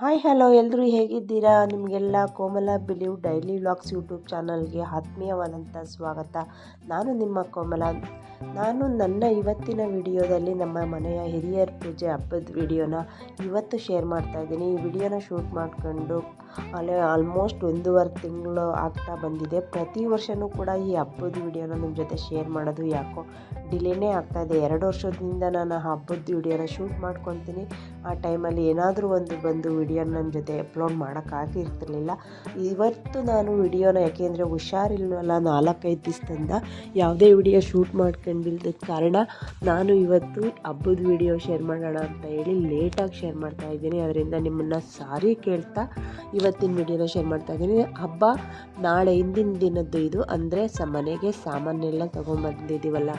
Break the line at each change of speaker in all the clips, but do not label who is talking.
Hi, hello ಎಲ್ಲರೂ ಹೇಗಿದ್ದೀರಾ? ನಿಮಗೆಲ್ಲ Komala believe daily vlogs YouTube ಚಾನಲ್ಗೆ ಆತ್ಮೀಯವಾದಂಥ ಸ್ವಾಗತ. ನಾನು ನಿಮ್ಮ ಕೋಮಲ. ನಾನು ನನ್ನ ಇವತ್ತಿನ ವಿಡಿಯೋದಲ್ಲಿ ನಮ್ಮ ಮನೆಯ ಹಿರಿಯರ ಪೂಜೆ ಹಬ್ಬದ ವಿಡಿಯೋನ ಇವತ್ತು ಶೇರ್ ಮಾಡ್ತಾ ಇದ್ದೀನಿ. ಈ ವಿಡಿಯೋನ ಶೂಟ್ ಮಾಡ್ಕೊಂಡು ಅಲ್ಲೇ ಆಲ್ಮೋಸ್ಟ್ ಒಂದೂವರೆ ತಿಂಗಳು ಆಗ್ತಾ ಬಂದಿದೆ. ಪ್ರತಿ ವರ್ಷವೂ ಕೂಡ ಈ ಹಬ್ಬದ ವಿಡಿಯೋನ ನಿಮ್ಮ ಜೊತೆ ಶೇರ್ ಮಾಡೋದು ಯಾಕೋ ಡಿಲೇನೇ ಆಗ್ತಾಯಿದೆ ಎರಡು ವರ್ಷದಿಂದ ನಾನು ಹಬ್ಬದ ವಿಡಿಯೋನ ಶೂಟ್ ಮಾಡ್ಕೊತೀನಿ. ಆ ಟೈಮಲ್ಲಿ ಏನಾದರೂ ಒಂದು ಬಂದು ವಿಡಿಯೋನ ನನ್ನ ಜೊತೆ ಅಪ್ಲೋಡ್ ಮಾಡೋಕ್ಕಾಗಿರ್ತಿರ್ಲಿಲ್ಲ ಇವತ್ತು ನಾನು ವಿಡಿಯೋನ ಯಾಕೆಂದರೆ ಹುಷಾರಿಲ್ವಲ್ಲ ನಾಲ್ಕೈದು ದಿವಸದಿಂದ ಯಾವುದೇ ವಿಡಿಯೋ ಶೂಟ್ ಮಾಡ್ಕೊಂಡಿಲ್ದ ಕಾರಣ ನಾನು ಇವತ್ತು ಹಬ್ಬದ ವಿಡಿಯೋ ಶೇರ್ ಮಾಡೋಣ ಅಂತ ಹೇಳಿ ಲೇಟಾಗಿ ಶೇರ್ ಮಾಡ್ತಾ ಇದ್ದೀನಿ. ಅದರಿಂದ ನಿಮ್ಮನ್ನು ಸಾರಿ ಕೇಳ್ತಾ ಇವತ್ತಿನ ವಿಡಿಯೋನ ಶೇರ್ ಮಾಡ್ತಾ ಇದ್ದೀನಿ. ಹಬ್ಬ ನಾಳೆ ಹಿಂದಿನ ದಿನದ್ದು ಇದು. ಅಂದರೆ ಸ ಮನೆಗೆ ಸಾಮಾನೆಲ್ಲ ತೊಗೊಂಬಂದಿದ್ದೀವಲ್ಲ.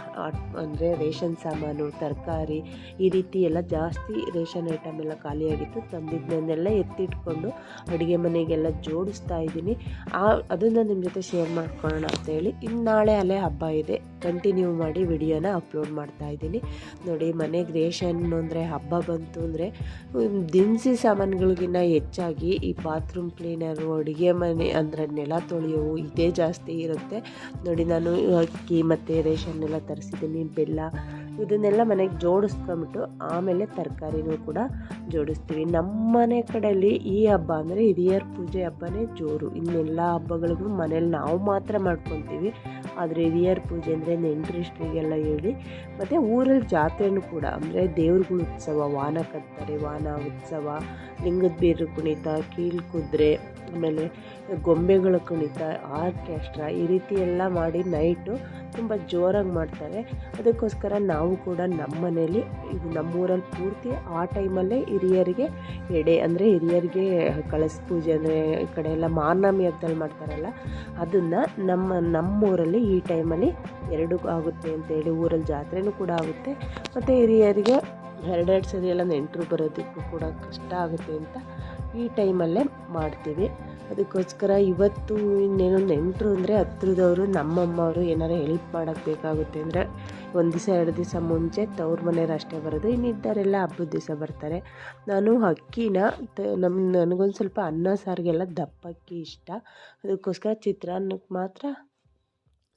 ಅಂದರೆ ರೇಷನ್ ಸಾಮಾನು, ತರಕಾರಿ, ಈ ರೀತಿ ಎಲ್ಲ ಜಾಸ್ತಿ ರೇಷನ್ ಐಟಮ್ ಎಲ್ಲ ಖಾಲಿಯಾಗಿತ್ತು ತಂದಿದ್ದನ್ನೆಲ್ಲ ಎತ್ತಿಟ್ಕೊಂಡು ಅಡುಗೆ ಮನೆಗೆಲ್ಲ ಜೋಡಿಸ್ತಾ ಇದ್ದೀನಿ. ಆ ಅದನ್ನು ನಿಮ್ಮ ಜೊತೆ ಶೇರ್ ಮಾಡ್ಕೊಳ್ಳೋಣ ಅಂತೇಳಿ ಇನ್ನು ನಾಳೆ ಅಲ್ಲೇ ಹಬ್ಬ ಇದೆ. ಕಂಟಿನ್ಯೂ ಮಾಡಿ ವಿಡಿಯೋನ ಅಪ್ಲೋಡ್ ಮಾಡ್ತಾ ಇದ್ದೀನಿ. ನೋಡಿ, ಮನೆಗೆ ರೇಷನ್ ಅಂದರೆ ಹಬ್ಬ ಬಂತು ಅಂದರೆ ದಿನಸಿ ಸಾಮಾನುಗಳಿಗಿನ್ನ ಹೆಚ್ಚಾಗಿ ಈ ಬಾತ್ರೂಮ್ ಕ್ಲೀನರು ಅಡುಗೆ ಮನೆ ಅಂದರೆ ನೆಲ ತೊಳೆಯೋವು ಇದೇ ಜಾಸ್ತಿ ಇರುತ್ತೆ. ನೋಡಿ, ನಾನು ಅಕ್ಕಿ ಮತ್ತು ರೇಷನ್ ಎಲ್ಲ ತರಿಸಿದ್ದೀನಿ, ಬೆಲ್ಲ ಇದನ್ನೆಲ್ಲ ಮನೆಗೆ ಜೋಡಿಸ್ಕೊಂಬಿಟ್ಟು ಆಮೇಲೆ ತರಕಾರಿನೂ ಕೂಡ ಜೋಡಿಸ್ತೀವಿ. ನಮ್ಮ ಮನೆ ಕಡೆಯಲ್ಲಿ ಈ ಹಬ್ಬ ಅಂದರೆ ಹಿರಿಯರ ಪೂಜೆ ಹಬ್ಬನೇ ಜೋರು. ಇನ್ನೆಲ್ಲ ಹಬ್ಬಗಳಿಗೂ ಮನೇಲಿ ನಾವು ಮಾತ್ರ ಮಾಡ್ಕೊತೀವಿ. ಆದರೆ ಹಿರಿಯರ ಪೂಜೆ ಅಂದರೆ ನೆಂಟರಿಷ್ಟರಿಗೆಲ್ಲ ಹೇಳಿ. ಮತ್ತು ಊರಲ್ಲಿ ಜಾತ್ರೆನೂ ಕೂಡ ಅಂದರೆ ದೇವ್ರಗಳ ಉತ್ಸವ, ವಾನ ಕಟ್ತಾರೆ, ವಾನ ಉತ್ಸವ, ಲಿಂಗದ ಬೀರು ಕುಣಿತ ಕೀಲು ಕುದುರೆ. ಆಮೇಲೆ ಗೊಂಬೆಗಳ ಕುಣಿತ, ಆರ್ಕೆಸ್ಟ್ರಾ ಈ ರೀತಿ ಎಲ್ಲ ಮಾಡಿ ನೈಟು ತುಂಬ ಜೋರಾಗಿ ಮಾಡ್ತಾರೆ. ಅದಕ್ಕೋಸ್ಕರ ನಾವು ಕೂಡ ನಮ್ಮ ಮನೇಲಿ ಇದು ನಮ್ಮೂರಲ್ಲಿ ಪೂರ್ತಿ ಆ ಟೈಮಲ್ಲೇ ಹಿರಿಯರಿಗೆ ಎಡೆ ಅಂದರೆ ಹಿರಿಯರಿಗೆ ಕಳಸ ಪೂಜೆ ಅಂದರೆ ಈ ಕಡೆ ಎಲ್ಲ ಮಾರ್ನಾಮಿ ಹಬ್ಬದಲ್ಲಿ ಮಾಡ್ತಾರಲ್ಲ, ಅದನ್ನು ನಮ್ಮ ನಮ್ಮೂರಲ್ಲಿ ಈ ಟೈಮಲ್ಲಿ ಎರಡೂ ಆಗುತ್ತೆ ಅಂತೇಳಿ ಊರಲ್ಲಿ ಜಾತ್ರೆನೂ ಕೂಡ ಆಗುತ್ತೆ. ಮತ್ತು ಹಿರಿಯರಿಗೆ ಎರಡೆರಡು ಸರಿ ಎಲ್ಲ ನೆಂಟರು ಬರೋದಕ್ಕೂ ಕೂಡ ಕಷ್ಟ ಆಗುತ್ತೆ ಅಂತ ಈ ಟೈಮಲ್ಲೇ ಮಾಡ್ತೀವಿ. ಅದಕ್ಕೋಸ್ಕರ ಇವತ್ತು ಇನ್ನೇನು ನೆಂಟರು ಅಂದರೆ ಹತ್ರದವರು, ನಮ್ಮಮ್ಮವರು ಏನಾರು ಹೆಲ್ಪ್ ಮಾಡೋಕ್ಕೆ ಬೇಕಾಗುತ್ತೆ ಅಂದರೆ ಒಂದು ದಿವಸ ಎರಡು ದಿವಸ ಮುಂಚೆ ತವ್ರ ಮನೆಯವ್ರು ಅಷ್ಟೇ ಬರೋದು. ಇನ್ನಿದ್ದರೆಲ್ಲ ಹಬ್ಬದ ದಿವಸ ಬರ್ತಾರೆ. ನಾನು ಅಕ್ಕಿನ ನಮ್ಮ ನನಗೊಂದು ಸ್ವಲ್ಪ ಅನ್ನ ಸಾರಿಗೆಲ್ಲ ದಪ್ಪಕ್ಕಿ ಇಷ್ಟ. ಅದಕ್ಕೋಸ್ಕರ ಚಿತ್ರಾನ್ನಕ್ಕೆ ಮಾತ್ರ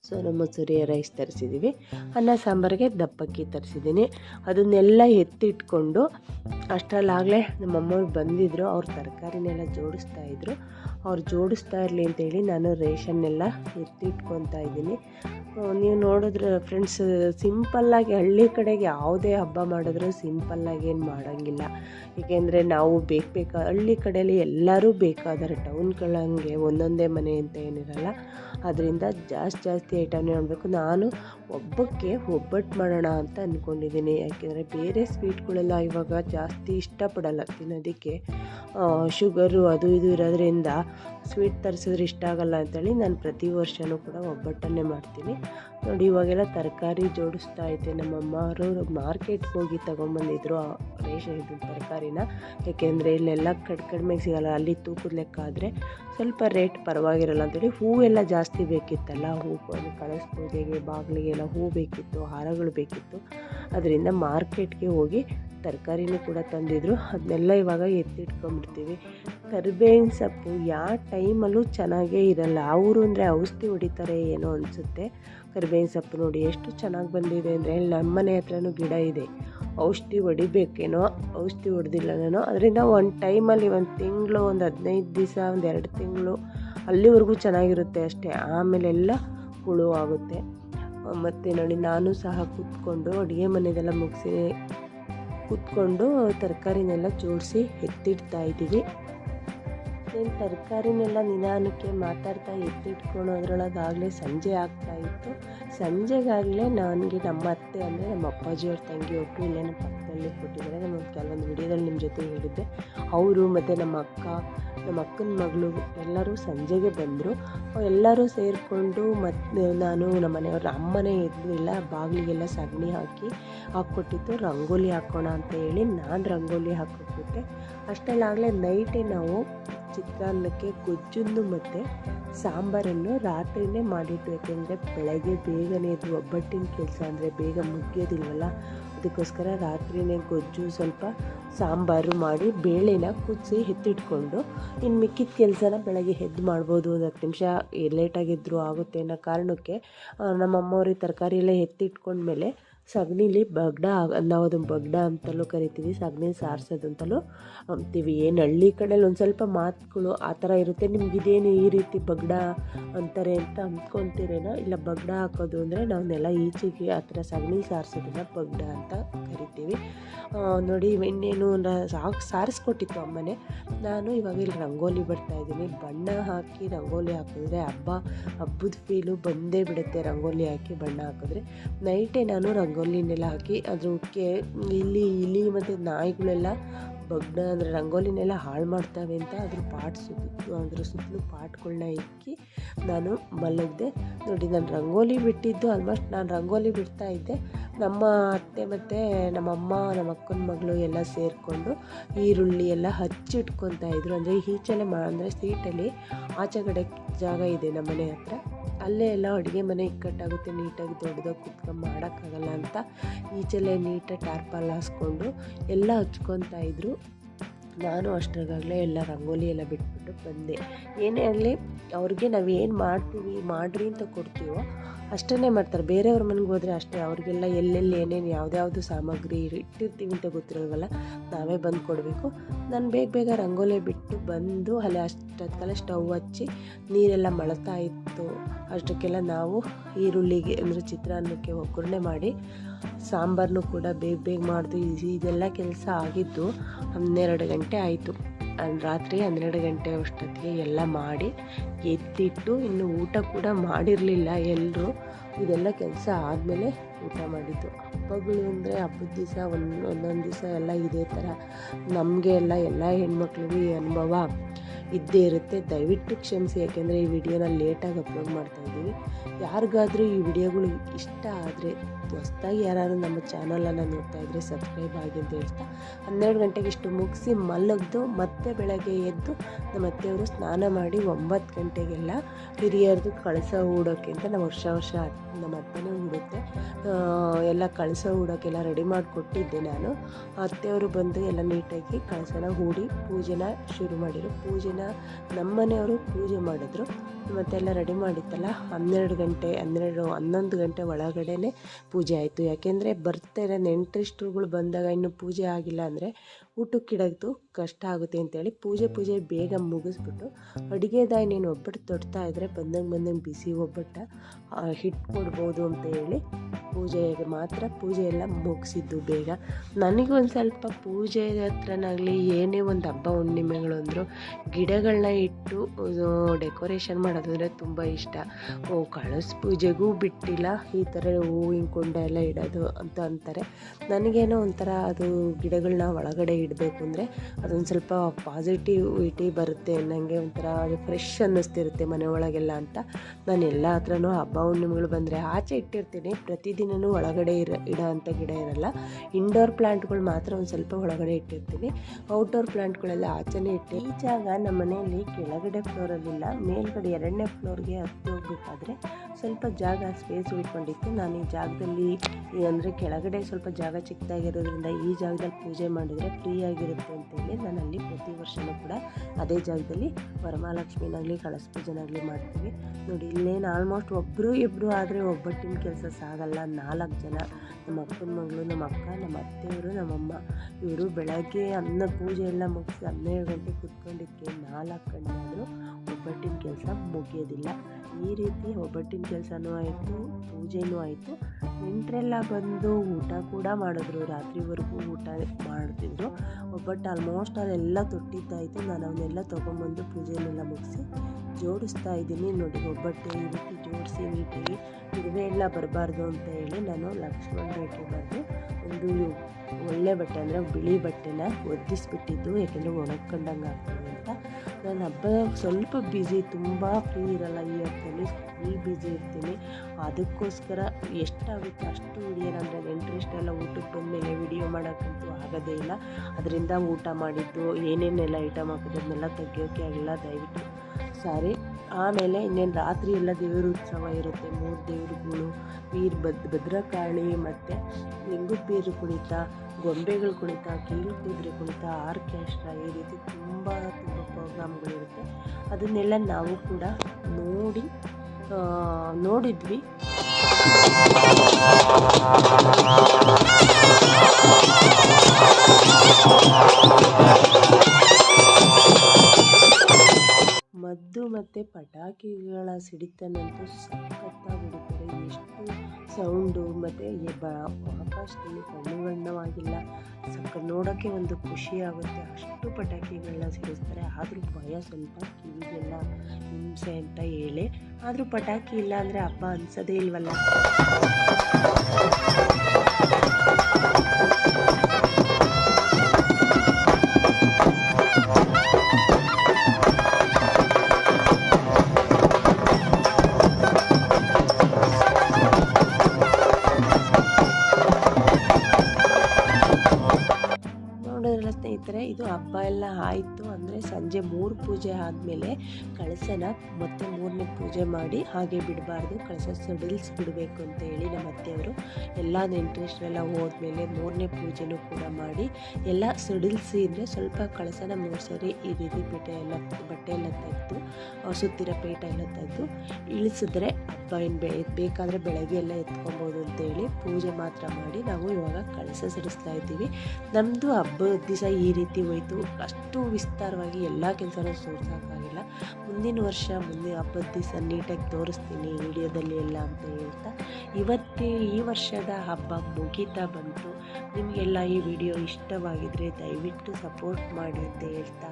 ಸೋನಾ ಮಸೂರಿ ರೈಸ್ ತರಿಸಿದ್ದೀವಿ ಅನ್ನ, ಸಾಂಬಾರಿಗೆ ದಪ್ಪಕ್ಕಿ ತರಿಸಿದ್ದೀನಿ ಅದನ್ನೆಲ್ಲ ಎತ್ತಿಟ್ಕೊಂಡು ಅಷ್ಟರಲ್ಲಾಗಲೇ ನಮ್ಮಮ್ಮವ್ರು ಬಂದಿದ್ದರು ಅವ್ರು ತರಕಾರಿನೆಲ್ಲ ಜೋಡಿಸ್ತಾ ಇದ್ದರು ಅವ್ರು ಜೋಡಿಸ್ತಾ ಇರಲಿ ಅಂತೇಳಿ ನಾನು ರೇಷನ್ನೆಲ್ಲ ಎತ್ತಿಟ್ಕೊತಾ ಇದ್ದೀನಿ. ನೀವು ನೋಡಿದ್ರೆ ಫ್ರೆಂಡ್ಸ್ ಸಿಂಪಲ್ಲಾಗಿ ಹಳ್ಳಿ ಕಡೆಗೆ ಯಾವುದೇ ಹಬ್ಬ ಮಾಡಿದ್ರೂ ಸಿಂಪಲ್ಲಾಗಿ ಏನು ಮಾಡೋಂಗಿಲ್ಲ. ಏಕೆಂದರೆ ನಾವು ಬೇಕು ಬೇಕಾ, ಹಳ್ಳಿ ಕಡೆಯಲ್ಲಿ ಎಲ್ಲರೂ ಬೇಕಾದರೆ ಟೌನ್ಗಳಂಗೆ ಒಂದೊಂದೇ ಮನೆ ಅಂತ ಏನಿರಲ್ಲ, ಅದರಿಂದ ಜಾಸ್ತಿ ಜಾಸ್ತಿ ಐಟಮ್ನೇ ಮಾಡಬೇಕು? ನಾನು ಒಬ್ಬಕ್ಕೆ ಒಬ್ಬಟ್ಟು ಮಾಡೋಣ ಅಂತ ಅಂದ್ಕೊಂಡಿದ್ದೀನಿ ಯಾಕೆಂದರೆ ಬೇರೆ ಸ್ವೀಟ್ಗಳೆಲ್ಲ ಇವಾಗ ಜಾಸ್ತಿ ಇಷ್ಟಪಡಲ್ಲ ತಿನ್ನೋದಕ್ಕೆ. ಶುಗರು ಅದು ಇದು ಇರೋದ್ರಿಂದ ಸ್ವೀಟ್ ತರಿಸಿದ್ರೆ ಇಷ್ಟ ಆಗಲ್ಲ ಅಂತೇಳಿ ನಾನು ಪ್ರತಿ ವರ್ಷವೂ ಕೂಡ ಒಬ್ಬಟ್ಟನ್ನೇ ಮಾಡ್ತೀನಿ. ನೋಡಿ, ಇವಾಗೆಲ್ಲ ತರಕಾರಿ ಜೋಡಿಸ್ತಾ ಐತೆ ನಮ್ಮಮ್ಮ ಅವರು ಮಾರ್ಕೆಟ್ಗೆ ಹೋಗಿ ತೊಗೊಂಬಂದಿದ್ರು ರೇಷನ್ ಇದು ತರಕಾರಿನ. ಯಾಕೆಂದರೆ ಇಲ್ಲೆಲ್ಲ ಕಡ್ ಕಡಿಮೆಗೆ ಸಿಗಲ್ಲ. ಅಲ್ಲಿ ತೂಕದ ಲೆಕ್ಕ ಆದರೆ ಸ್ವಲ್ಪ ರೇಟ್ ಪರವಾಗಿರಲ್ಲ ಅಂತೇಳಿ ಹೂವೆಲ್ಲ ಜಾಸ್ತಿ ಬೇಕಿತ್ತಲ್ಲ. ಹೂ ಕಳಸ ಹೇಗೆ ಬಾಗಿಲಿಗೆಲ್ಲ ಹೂ ಬೇಕಿತ್ತು, ಹಾರಗಳು ಬೇಕಿತ್ತು. ಅದರಿಂದ ಮಾರ್ಕೆಟ್ಗೆ ಹೋಗಿ ತರಕಾರಿನೂ ಕೂಡ ತಂದಿದ್ರು. ಅದನ್ನೆಲ್ಲ ಇವಾಗ ಎತ್ತಿಟ್ಕೊಂಡ್ಬಿಡ್ತೀವಿ. ಕರಿಬೇವಿನ ಸೊಪ್ಪು ಯಾವ ಟೈಮಲ್ಲೂ ಚೆನ್ನಾಗೇ ಇರಲ್ಲ. ಅವರು ಅಂದರೆ ಔಷಧಿ ಹೊಡಿತಾರೆ ಏನೋ ಅನಿಸುತ್ತೆ. ಕರಿಬೇವಿನ ಸೊಪ್ಪು ನೋಡಿ ಎಷ್ಟು ಚೆನ್ನಾಗಿ ಬಂದಿದೆ ಅಂದರೆ ನಮ್ಮ ಮನೆ ಹತ್ರನೂ ಗಿಡ ಇದೆ. ಔಷಧಿ ಹೊಡಿಬೇಕೇನೋ, ಔಷಧಿ ಹೊಡೆದಿಲ್ಲ ನಾನು. ಅದರಿಂದ ಒಂದು ಟೈಮಲ್ಲಿ ಒಂದು ತಿಂಗಳು, ಒಂದು ಹದಿನೈದು ದಿವಸ, ಒಂದು ಎರಡು ತಿಂಗಳು ಅಲ್ಲಿವರೆಗೂ ಚೆನ್ನಾಗಿರುತ್ತೆ ಅಷ್ಟೇ. ಆಮೇಲೆಲ್ಲ ಹುಳು ಆಗುತ್ತೆ. ಮತ್ತು ನೋಡಿ ನಾನು ಸಹ ಕೂತ್ಕೊಂಡು ಅಡುಗೆ ಮನೆದೆಲ್ಲ ಮುಗಿಸಿ ಕೂತ್ಕೊಂಡು ತರಕಾರಿನೆಲ್ಲ ಜೋಡಿಸಿ ಎತ್ತಿಡ್ತಾ ಇದ್ದೀವಿ. ಏನು ತರಕಾರಿನೆಲ್ಲ ನಿಧಾನಕ್ಕೆ ಮಾತಾಡ್ತಾ ಎತ್ತಿಟ್ಕೊಳೋದ್ರೊಳಗಾಗಲೇ ಸಂಜೆ ಆಗ್ತಾಯಿತ್ತು ಸಂಜೆಗಾಗಲೇ ನನಗೆ ನಮ್ಮ ಅತ್ತೆ ಅಂದರೆ ನಮ್ಮ ಅಪ್ಪಾಜಿಯವ್ರ ತಂಗಿ ಒಬ್ಬರು ಇಲ್ಲೇ ಪಕ್ಕದಲ್ಲಿ ಕೊಟ್ಟಿದ್ದಾರೆ. ನಮ್ಮ ಕೆಲವೊಂದು ವಿಡಿಯೋದಲ್ಲಿ ನಿಮ್ಮ ಜೊತೆ ಹೇಳಿದ್ದೆ. ಅವರು ಮತ್ತು ನಮ್ಮ ಅಕ್ಕ, ನಮ್ಮ ಅಕ್ಕನ ಮಗಳು ಎಲ್ಲರೂ ಸಂಜೆಗೆ ಬಂದರು. ಎಲ್ಲರೂ ಸೇರಿಕೊಂಡು ಮತ್ತು ನಾನು ನಮ್ಮ ಮನೆಯವ್ರ ಅಮ್ಮನೇ ಎದ್ದು ಎಲ್ಲ ಬಾಗಿಲಿಗೆಲ್ಲ ಸಗಣಿ ಹಾಕಿ ಹಾಕ್ಕೊಟ್ಟಿತ್ತು. ರಂಗೋಲಿ ಹಾಕೋಣ ಅಂತ ಹೇಳಿ ನಾನು ರಂಗೋಲಿ ಹಾಕ್ಕೊಟ್ಬಿಟ್ಟೆ. ಅಷ್ಟರಲ್ಲಾಗಲೇ ನೈಟೇ ನಾವು ಚಿತ್ರಾನ್ನಕ್ಕೆ ಗೊಜ್ಜನ್ನು ಮತ್ತು ಸಾಂಬಾರನ್ನು ರಾತ್ರಿಯೇ ಮಾಡಿಟ್ಟು ಯಾಕೆಂದರೆ ಬೆಳಗ್ಗೆ ಬೇಗನೆ ಎದ್ದು ಒಬ್ಬಟ್ಟಿನ ಕೆಲಸ ಅಂದರೆ ಬೇಗ ಮುಗಿಯೋದಿಲ್ವಲ್ಲ? ಅದಕ್ಕೋಸ್ಕರ ರಾತ್ರಿನೇ ಗೊಜ್ಜು, ಸ್ವಲ್ಪ ಸಾಂಬಾರು ಮಾಡಿ ಬೇಳೆನ ಕುದಿಸಿ ಎತ್ತಿಟ್ಕೊಂಡು ಇನ್ನು ಮಿಕ್ಕಿದ ಕೆಲಸನ ಬೆಳಗ್ಗೆ ಎದ್ದು ಮಾಡ್ಬೋದು. ಒಂದು ಹತ್ತು ನಿಮಿಷ ಲೇಟಾಗಿದ್ದರೂ ಆಗುತ್ತೆ ಅನ್ನೋ ಕಾರಣಕ್ಕೆ ನಮ್ಮ ಅಮ್ಮವ್ರಿಗೆ ತರಕಾರಿ ಎಲ್ಲ ಎತ್ತಿಟ್ಕೊಂಡ್ಮೇಲೆ ಸಗಣಿಲಿ ಬಗ್ಡ ನಾವು ಅದನ್ನು ಬಗ್ಡ ಅಂತಲೂ ಕರಿತೀವಿ. ಸಗಣಿ ಸಾರಿಸೋದು ಅಂತಲೂ ಅಂತೀವಿ. ಏನು ಹಳ್ಳಿ ಕಡೆಯಲ್ಲಿ ಒಂದು ಸ್ವಲ್ಪ ಮಾತುಗಳು ಆ ಥರ ಇರುತ್ತೆ. ನಿಮ್ಗೆ ಇದೇನು ಈ ರೀತಿ ಬಗ್ಡ ಅಂತಾರೆ ಅಂತ ಅಂದ್ಕೊತೀರೇನೋ? ಇಲ್ಲ ಬಗ್ಡ ಹಾಕೋದು ಅಂದರೆ ನಾವು ನೆಲ ಈಚೆಗೆ ಆ ಥರ ಸಗಣಿ ಸಾರಿಸೋದನ್ನ ಬಗ್ಡ ಅಂತ ಕರಿತೀವಿ. ನೋಡಿ, ಇನ್ನೇನು ಸಾಕು ಸಾರಿಸ್ಕೊಟ್ಟಿತ್ತು ಅಮ್ಮನೆ. ನಾನು ಇವಾಗ ಇಲ್ಲಿ ರಂಗೋಲಿ ಬರ್ತಾಯಿದ್ದೀನಿ ಬಣ್ಣ ಹಾಕಿ ರಂಗೋಲಿ ಹಾಕಿದ್ರೆ ಹಬ್ಬ ಹಬ್ಬದ ಫೀಲು ಬಂದೇ ಬಿಡುತ್ತೆ ರಂಗೋಲಿ ಹಾಕಿ ಬಣ್ಣ ಹಾಕಿದ್ರೆ. ನೈಟೇ ನಾನು ರಂಗೋಲಿನೆಲ್ಲ ಹಾಕಿ ಅದಕ್ಕೆ ಇಲ್ಲಿ ಇಲಿ ಮತ್ತು ನಾಯಿಗಳೆಲ್ಲ ಬಗ್ನ ಅಂದರೆ ರಂಗೋಲಿನೆಲ್ಲ ಹಾಳು ಮಾಡ್ತವೆ ಅಂತ ಅದ್ರ ಪಾಟ್ ಸುತ್ತ ಅದ್ರ ಸುತ್ತಲೂ ಪಾಟ್ಗಳನ್ನ ಇಕ್ಕಿ ನಾನು ಮಲಗಿದೆ. ನೋಡಿ, ನಾನು ರಂಗೋಲಿ ಬಿಟ್ಟಿದ್ದು ಆಲ್ಮೋಸ್ಟ್ ನಾನು ರಂಗೋಲಿ ಬಿಡ್ತಾ ಇದ್ದೆ. ನಮ್ಮ ಅತ್ತೆ ಮತ್ತು ನಮ್ಮಮ್ಮ ನಮ್ಮ ಅಕ್ಕನ ಮಗಳು ಎಲ್ಲ ಸೇರಿಕೊಂಡು ಈರುಳ್ಳಿ ಎಲ್ಲ ಹಚ್ಚಿಟ್ಕೊತಾ ಇದ್ರು. ಅಂದರೆ ಈಚೆಲೆ ಮಾ, ಅಂದರೆ ಸೀಟಲ್ಲಿ ಆಚೆ ಕಡೆ ಜಾಗ ಇದೆ ನಮ್ಮ ಮನೆ ಹತ್ರ. ಅಲ್ಲೇ ಎಲ್ಲ ಅಡುಗೆ ಮನೆ ಇಕ್ಕಟ್ಟಾಗುತ್ತೆ, ನೀಟಾಗಿ ದೊಡ್ಡದಾಗಿ ಕುತ್ಕೊಂಡು ಮಾಡೋಕ್ಕಾಗಲ್ಲ ಅಂತ ಈಚೆಲೆ ನೀಟಾಗಿ ಟಾರ್ಪಲ್ ಹಾಸ್ಕೊಂಡು ಎಲ್ಲ ಹಚ್ಕೊತಾ ಇದ್ರು. ನಾನು ಅಷ್ಟರಾಗಲೇ ಎಲ್ಲ ರಂಗೋಲಿ ಎಲ್ಲ ಬಿಟ್ಬಿಟ್ಟು ಬಂದೆ. ಏನೇ ಆಗಲಿ ಅವ್ರಿಗೆ ನಾವು ಏನು ಮಾಡ್ತೀವಿ, ಮಾಡಿರಿ ಅಂತ ಕೊಡ್ತೀವೋ ಅಷ್ಟನ್ನೇ ಮಾಡ್ತಾರೆ. ಬೇರೆಯವ್ರ ಮನೆಗೆ ಹೋದರೆ ಅಷ್ಟೇ, ಅವ್ರಿಗೆಲ್ಲ ಎಲ್ಲೆಲ್ಲಿ ಏನೇನು ಯಾವುದ್ಯಾವುದು ಸಾಮಗ್ರಿ ಇಟ್ಟಿರ್ತೀವಿ ಅಂತ ಗೊತ್ತಿರೋಲ್ವಲ್ಲ, ನಾವೇ ಬಂದು ಕೊಡಬೇಕು. ನಾನು ಬೇಗ ಬೇಗ ರಂಗೋಲೆ ಬಿಟ್ಟು ಬಂದು ಅಲ್ಲಿ ಅಷ್ಟೊತ್ತಲ್ಲ ಸ್ಟವ್ ಹಚ್ಚಿ ನೀರೆಲ್ಲ ಮಳತಾ ಇತ್ತು. ಅಷ್ಟಕ್ಕೆಲ್ಲ ನಾವು ಈರುಳ್ಳಿಗೆ ಅಂದರೆ ಚಿತ್ರಾನ್ನಕ್ಕೆ ಒಗ್ಗರಣೆ ಮಾಡಿ ಸಾಂಬಾರನ್ನು ಕೂಡ ಬೇಗ ಬೇಗ ಮಾಡಿದ್ವಿ ಇದೆಲ್ಲ ಕೆಲಸ ಆಗಿದ್ದು ಹನ್ನೆರಡು ಗಂಟೆ ಆಯಿತು. ರಾತ್ರಿ ಹನ್ನೆರಡು ಗಂಟೆ ಅಷ್ಟೊತ್ತಿಗೆ ಎಲ್ಲ ಮಾಡಿ ಎತ್ತಿಟ್ಟು ಇನ್ನು ಊಟ ಕೂಡ ಮಾಡಿರಲಿಲ್ಲ ಎಲ್ಲರೂ ಇದೆಲ್ಲ ಕೆಲಸ ಆದಮೇಲೆ ಊಟ ಮಾಡಿದ್ದು. ಹಬ್ಬಗಳು ಅಂದರೆ ಹಬ್ಬದ ದಿವಸ ಒಂದು, ಒಂದೊಂದು ದಿವಸ ಎಲ್ಲ ಇದೇ ಥರ ನಮಗೆ ಎಲ್ಲ ಎಲ್ಲ ಹೆಣ್ಮಕ್ಳಿಗೂ ಈ ಅನುಭವ ಇದ್ದೇ ಇರುತ್ತೆ. ದಯವಿಟ್ಟು ಕ್ಷಮಿಸಿ, ಯಾಕೆಂದರೆ ಈ ವಿಡಿಯೋನ ಲೇಟಾಗಿ ಅಪ್ಲೋಡ್ ಮಾಡ್ತಾಯಿದ್ದೀವಿ ಯಾರಿಗಾದರೂ ಈ ವಿಡಿಯೋಗಳು ಇಷ್ಟ ಆದರೆ ಹೊಸ್ದಾಗಿ ಯಾರು ನಮ್ಮ ಚಾನಲನ್ನು ನೋಡ್ತಾ ಇದ್ದರೆ ಸಬ್ಸ್ಕ್ರೈಬ್ ಆಗಿ ಅಂತ ಹೇಳ್ತಾ. ಹನ್ನೆರಡು ಗಂಟೆಗೆ ಇಷ್ಟು ಮುಗಿಸಿ ಮಲಗ್ದು ಮತ್ತೆ ಬೆಳಗ್ಗೆ ಎದ್ದು ನಮ್ಮ ಅತ್ತೆಯವರು ಸ್ನಾನ ಮಾಡಿ ಒಂಬತ್ತು ಗಂಟೆಗೆಲ್ಲ ಹಿರಿಯರದು ಕಳಸ ಹೂಡೋಕ್ಕೆ ಅಂತ ನಾವು ವರ್ಷ ವರ್ಷ ನಮ್ಮ ಅತ್ತೆನೇ ಹೂಡುತ್ತೆ. ಎಲ್ಲ ಕಳಸ ಹೂಡೋಕ್ಕೆಲ್ಲ ರೆಡಿ ಮಾಡಿಕೊಟ್ಟಿದ್ದೆ ನಾನು. ಅತ್ತೆಯವರು ಬಂದು ಎಲ್ಲ ನೀಟಾಗಿ ಕಳಸನ ಹೂಡಿ ಪೂಜೆನ ಶುರು ಮಾಡಿದರು. ಪೂಜೆನ ನಮ್ಮನೆಯವರು ಪೂಜೆ ಮಾಡಿದ್ರು. ಮತ್ತೆಲ್ಲ ರೆಡಿ ಮಾಡಿತ್ತಲ್ಲ. ಹನ್ನೆರಡು ಗಂಟೆ, ಹನ್ನೆರಡು, ಹನ್ನೊಂದು ಗಂಟೆ ಒಳಗಡೆ ಪೂಜೆ ಆಯಿತು. ಯಾಕೆಂದರೆ ಬರ್ತಾರೆ ನೆಂಟರಿಷ್ಟರುಗಳು ಬಂದಾಗ ಇನ್ನು ಪೂಜೆ ಆಗಿಲ್ಲ ಅಂದರೆ ಊಟಕ್ಕಿಡೋದು ಕಷ್ಟ ಆಗುತ್ತೆ ಅಂತೇಳಿ ಪೂಜೆ ಪೂಜೆ ಬೇಗ ಮುಗಿಸ್ಬಿಟ್ಟು ಅಡುಗೆದಾಯಿ ನೀನು ಒಬ್ಬಟ್ಟು ತೊಡ್ತಾ ಇದ್ದರೆ ಬಂದಂಗೆ ಬಂದಂಗೆ ಬಿಸಿ ಒಬ್ಬಟ್ಟ ಹಿಟ್ಟು ಕೊಡ್ಬೋದು ಅಂತ ಹೇಳಿ ಪೂಜೆಗೆ ಮಾತ್ರ ಪೂಜೆ ಎಲ್ಲ ಮುಗಿಸಿದ್ದು ಬೇಗ. ನನಗೊಂದು ಸ್ವಲ್ಪ ಪೂಜೆ ಹತ್ರನಾಗಲಿ ಏನೇ ಒಂದು ಹಬ್ಬ ಹುಣ್ಣಿಮೆಗಳು ಅಂದರು ಗಿಡಗಳನ್ನ ಇಟ್ಟು ಡೆಕೋರೇಷನ್ ಮಾಡೋದಂದರೆ ತುಂಬ ಇಷ್ಟ. ಓ ಕಳಸ ಪೂಜೆಗೂ ಬಿಟ್ಟಿಲ್ಲ ಈ ಥರ ಹೂವಿನ ಕುಂಡ ಎಲ್ಲ ಇಡೋದು ಅಂತ ಅಂತಾರೆ. ನನಗೇನೋ ಒಂಥರ ಅದು ಗಿಡಗಳನ್ನ ಒಳಗಡೆ ಇಡಬೇಕು ಅಂದರೆ ಅದೊಂದು ಸ್ವಲ್ಪ ಪಾಸಿಟಿವಿಟಿ ಬರುತ್ತೆ ನನಗೆ ಒಂಥರ ಫ್ರೆಶ್ ಅನ್ನಿಸ್ತಿರುತ್ತೆ ಮನೆ ಒಳಗೆಲ್ಲ ಅಂತ. ನಾನು ಎಲ್ಲ ಹತ್ರನೂ ಹಬ್ಬ ಹುಣ್ಣಿಮೆಗಳು ಬಂದರೆ ಆಚೆ ಇಟ್ಟಿರ್ತೀನಿ. ಪ್ರತಿದಿನವೂ ಒಳಗಡೆ ಇರ, ಇಡೋ ಅಂಥ ಗಿಡ ಇರಲ್ಲ. ಇಂಡೋರ್ ಪ್ಲ್ಯಾಂಟ್ಗಳು ಮಾತ್ರ ಒಂದು ಸ್ವಲ್ಪ ಒಳಗಡೆ ಇಟ್ಟಿರ್ತೀನಿ. ಔಟ್ಡೋರ್ ಪ್ಲ್ಯಾಂಟ್ಗಳೆಲ್ಲ ಆಚೆನೇ ಇಟ್ಟೆ. ಈ ಜಾಗ ನಮ್ಮ ಮನೆಯಲ್ಲಿ ಕೆಳಗಡೆ ಫ್ಲೋರಲ್ಲಿಲ್ಲ ಮೇಲ್ಗಡೆ ಎರಡನೇ ಫ್ಲೋರ್ಗೆ ಹತ್ತಿ ಹೋಗಬೇಕಾದ್ರೆ ಸ್ವಲ್ಪ ಜಾಗ ಸ್ಪೇಸ್ ಉಳ್ಕೊಂಡಿತ್ತು. ನಾನು ಈ ಜಾಗದಲ್ಲಿ ಅಂದರೆ ಕೆಳಗಡೆ ಸ್ವಲ್ಪ ಜಾಗ ಚಿಕ್ಕದಾಗಿರೋದ್ರಿಂದ ಈ ಜಾಗದಲ್ಲಿ ಪೂಜೆ ಮಾಡಿದರೆ ಫ್ರೀ ಆಗಿರುತ್ತೆ ಅಂತೇಳಿ ನಾನು ಅಲ್ಲಿ ಪ್ರತಿ ವರ್ಷವೂ ಕೂಡ ಅದೇ ಜಾಗದಲ್ಲಿ ವರಮಹಾಲಕ್ಷ್ಮಿನಾಗಲಿ ಕಳಸ ಪೂಜೆನಾಗಲಿ ಮಾಡ್ತೀವಿ. ನೋಡಿ, ಇಲ್ಲೇನು ಆಲ್ಮೋಸ್ಟ್ ಒಬ್ಬರು ಇಬ್ಬರು ಆದರೆ ಒಬ್ಬಟ್ಟಿನ ಕೆಲಸ ಸಾಗಲ್ಲ. ನಾಲ್ಕು ಜನ ನಮ್ಮ ಅಕ್ಕನ ಮಗಳು, ನಮ್ಮ ಅಕ್ಕ, ನಮ್ಮ ಅತ್ತೆಯವರು ನಮ್ಮಮ್ಮ ಇವರು ಬೆಳಗ್ಗೆ ಅನ್ನ ಪೂಜೆ ಎಲ್ಲ ಮುಗಿಸಿ ಹನ್ನೆರಡು ಗಂಟೆ ಕುತ್ಕೊಂಡಿದ್ದಕ್ಕೆ ನಾಲ್ಕು ಗಂಟೆ ಆದರೂ ಒಬ್ಬಟ್ಟಿನ ಕೆಲಸ ಮುಗಿಯೋದಿಲ್ಲ. ಈ ರೀತಿ ಒಬ್ಬಟ್ಟಿನ ಕೆಲಸನೂ ಆಯಿತು, ಪೂಜೆನೂ ಆಯಿತು. ನೆಂಟರೆಲ್ಲ ಬಂದು ಊಟ ಕೂಡ ಮಾಡಿದ್ರು. ರಾತ್ರಿವರೆಗೂ ಊಟ ಮಾಡ್ತಿದ್ರು. ಒಬ್ಬಟ್ಟು ಆಲ್ಮೋಸ್ಟ್ ಅದೆಲ್ಲ ತೊಟ್ಟಿದ್ದಾಯಿತು ನಾನು ಅವನ್ನೆಲ್ಲ ತೊಗೊಂಬಂದು ಪೂಜೆನೆಲ್ಲ ಮುಗಿಸಿ ಜೋಡಿಸ್ತಾ ಇದ್ದೀನಿ. ನೋಡಿ, ಒಬ್ಬಟ್ಟು ಈ ರೀತಿ ಜೋಡಿಸಿ ನೀಟಾಗಿ ಇರುವೆ ಎಲ್ಲ ಬರಬಾರ್ದು ಅಂತ ಹೇಳಿ ನಾನು ಲಕ್ಷ್ಮಣ ರೇಖೆ ಬಂದು ಒಂದು ಒಳ್ಳೆ ಬಟ್ಟೆ ಅಂದರೆ ಬಿಳಿ ಬಟ್ಟೆನ ಒದ್ದಿಸ್ಬಿಟ್ಟಿದ್ದು, ಯಾಕೆಂದರೆ ಒಣಗ್ಕೊಂಡಂಗೆ ಆಗ್ತದೆ ಅಂತ. ನಾನು ಹಬ್ಬ ಸ್ವಲ್ಪ ಬ್ಯುಸಿ ತುಂಬ ಫ್ರೀ ಇರಲ್ಲ ಈ ಹಬ್ಬದಲ್ಲಿ ಫ್ರೀ ಬ್ಯುಸಿ ಇರ್ತೀನಿ. ಅದಕ್ಕೋಸ್ಕರ ಎಷ್ಟಾಗುತ್ತೆ ಅಷ್ಟು ವಿಡಿಯೋ ಅಂದರೆ ಎಲ್ಲ ಊಟಕ್ಕೆ ಬಂದಮೇಲೆ ವಿಡಿಯೋ ಮಾಡೋಕ್ಕಂತೂ ಆಗೋದೇ ಇಲ್ಲ. ಅದರಿಂದ ಊಟ ಮಾಡಿದ್ದು, ಏನೇನೆಲ್ಲ ಐಟಮ್ ಹಾಕಿದ್ದನ್ನೆಲ್ಲ ತೆಗಿಯೋಕೆ ಆಗಿಲ್ಲ, ದಯವಿಟ್ಟು. ಸಾರಿ ಆಮೇಲೆ ಇನ್ನೇನು ರಾತ್ರಿ ಎಲ್ಲ ದೇವರ ಉತ್ಸವ ಇರುತ್ತೆ. ಮೂರು ದೇವರುಗಳು, ಪೀರ್ ಭದ್, ಭದ್ರಕಾಳಿ ಮತ್ತು ಲಿಂಗದ ಪೀರು ಕುಣಿತ, ಗೊಂಬೆಗಳು ಕುಣಿತ, ಕೀಲು ಕುದುರೆ ಕುಣಿತ, ಆರ್ಕೆಸ್ಟ್ರಾ ಈ ರೀತಿ ತುಂಬ ತುಂಬ ಪ್ರೋಗ್ರಾಮ್ಗಳಿರುತ್ತೆ ಅದನ್ನೆಲ್ಲ ನಾವು ಕೂಡ ನೋಡಿ ನೋಡಿದ್ವಿ. ಮತ್ತು ಪಟಾಕಿಗಳ ಸಿಡಿತನಂತೂ ಸಖತ್ತಾಗಿ ಎಷ್ಟು ಸೌಂಡು ಮತ್ತು ಬ ಆಕಾಶದಲ್ಲಿ ಬಣ್ಣ ಬಣ್ಣವಾಗಿಲ್ಲ. ಸಕ್ಕ ನೋಡೋಕ್ಕೆ ಒಂದು ಖುಷಿ ಆಗುತ್ತೆ ಅಷ್ಟು ಪಟಾಕಿಗಳನ್ನ ಸಿಡಿಸ್ತಾರೆ. ಆದರೂ ಭಯ ಸ್ವಲ್ಪ ಕಿವಿಗೆಲ್ಲ ಹಿಂಸೆ ಅಂತ ಹೇಳಿ. ಆದರೂ ಪಟಾಕಿ ಇಲ್ಲ ಅಂದರೆ ಹಬ್ಬ ಅನ್ಸೋದೇ ಇಲ್ವಲ್ಲ? ಸ್ನೇಹಿತರೆ, ಇದು ಹಬ್ಬ ಎಲ್ಲ ಆಯಿತು ಅಂದರೆ ಸಂಜೆ ಮೂರು ಪೂಜೆ ಆದಮೇಲೆ ಕಳಸನ ಮತ್ತೆ ಮೂರನೇ ಪೂಜೆ ಮಾಡಿ ಹಾಗೆ ಬಿಡಬಾರ್ದು. ಕಳಸ ಸಡಿಲ್ಸ್ ಬಿಡಬೇಕು ಅಂತ ಹೇಳಿ ನಮ್ಮ ಅತ್ತೆಯವರು ಎಲ್ಲ ನೆಂಟರಿಷ್ಟರೆಲ್ಲ ಹೋದ್ಮೇಲೆ ಮೂರನೇ ಪೂಜೆನೂ ಕೂಡ ಮಾಡಿ ಎಲ್ಲ ಸಡಿಲ್ಸಿ ಅಂದರೆ ಸ್ವಲ್ಪ ಕಳಸನ ಮೂರು ಸರಿ ಈ ರೀತಿ ಪೇಟೆ ಎಲ್ಲ, ಬಟ್ಟೆ ಎಲ್ಲ ತೆಗೆದು ಸುತ್ತಿರೋ ಪೇಟ ಎಲ್ಲ ತೆಗೆದು ಇಳಿಸಿದ್ರೆ ಹಬ್ಬ ಏನು ಬೆ ಬೇಕಾದರೆ ಬೆಳಗ್ಗೆ ಎಲ್ಲ ಎತ್ಕೊಬೋದು ಅಂತೇಳಿ ಪೂಜೆ ಮಾತ್ರ ಮಾಡಿ ನಾವು ಇವಾಗ ಕಳಸ ಸಡಿಸ್ತಾ ಇದ್ದೀವಿ. ನಮ್ಮದು ಹಬ್ಬದ ದಿವಸ ರೀತಿ ಹೋಯಿತು. ಅಷ್ಟು ವಿಸ್ತಾರವಾಗಿ ಎಲ್ಲ ಕೆಲಸನೂ ತೋರ್ಸೋಕ್ಕಾಗಿಲ್ಲ ಮುಂದಿನ ವರ್ಷ ಮುಂದಿನ ಹಬ್ಬದ ದಿವಸ ನೀಟಾಗಿ ತೋರಿಸ್ತೀನಿ ವಿಡಿಯೋದಲ್ಲಿ ಎಲ್ಲ ಅಂತ ಹೇಳ್ತಾ. ಇವತ್ತೇ ಈ ವರ್ಷದ ಹಬ್ಬ ಮುಗೀತಾ ಬಂತು. ನಿಮಗೆಲ್ಲ ಈ ವಿಡಿಯೋ ಇಷ್ಟವಾಗಿದ್ದರೆ ದಯವಿಟ್ಟು ಸಪೋರ್ಟ್ ಮಾಡಿ ಅಂತ ಹೇಳ್ತಾ.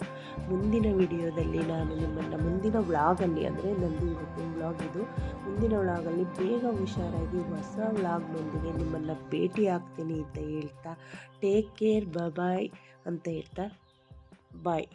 ಮುಂದಿನ ವಿಡಿಯೋದಲ್ಲಿ ನಾನು ನಿಮ್ಮನ್ನು ಮುಂದಿನ ವ್ಲಾಗಲ್ಲಿ ಅಂದರೆ ನಂದು ಇವತ್ತಿನ ವ್ಲಾಗ್ ಇದು. ಮುಂದಿನ ವ್ಲಾಗಲ್ಲಿ ಬೇಗ ಹುಷಾರಾಗಿ ಹೊಸ ವ್ಲಾಗ್ನೊಂದಿಗೆ ನಿಮ್ಮನ್ನು ಭೇಟಿ ಆಗ್ತೀನಿ ಅಂತ ಹೇಳ್ತಾ. ಟೇಕ್ ಕೇರ್ ಬಾಯ್ ಅಂತ ಹೇಳ್ತಾ ಬಾಯ್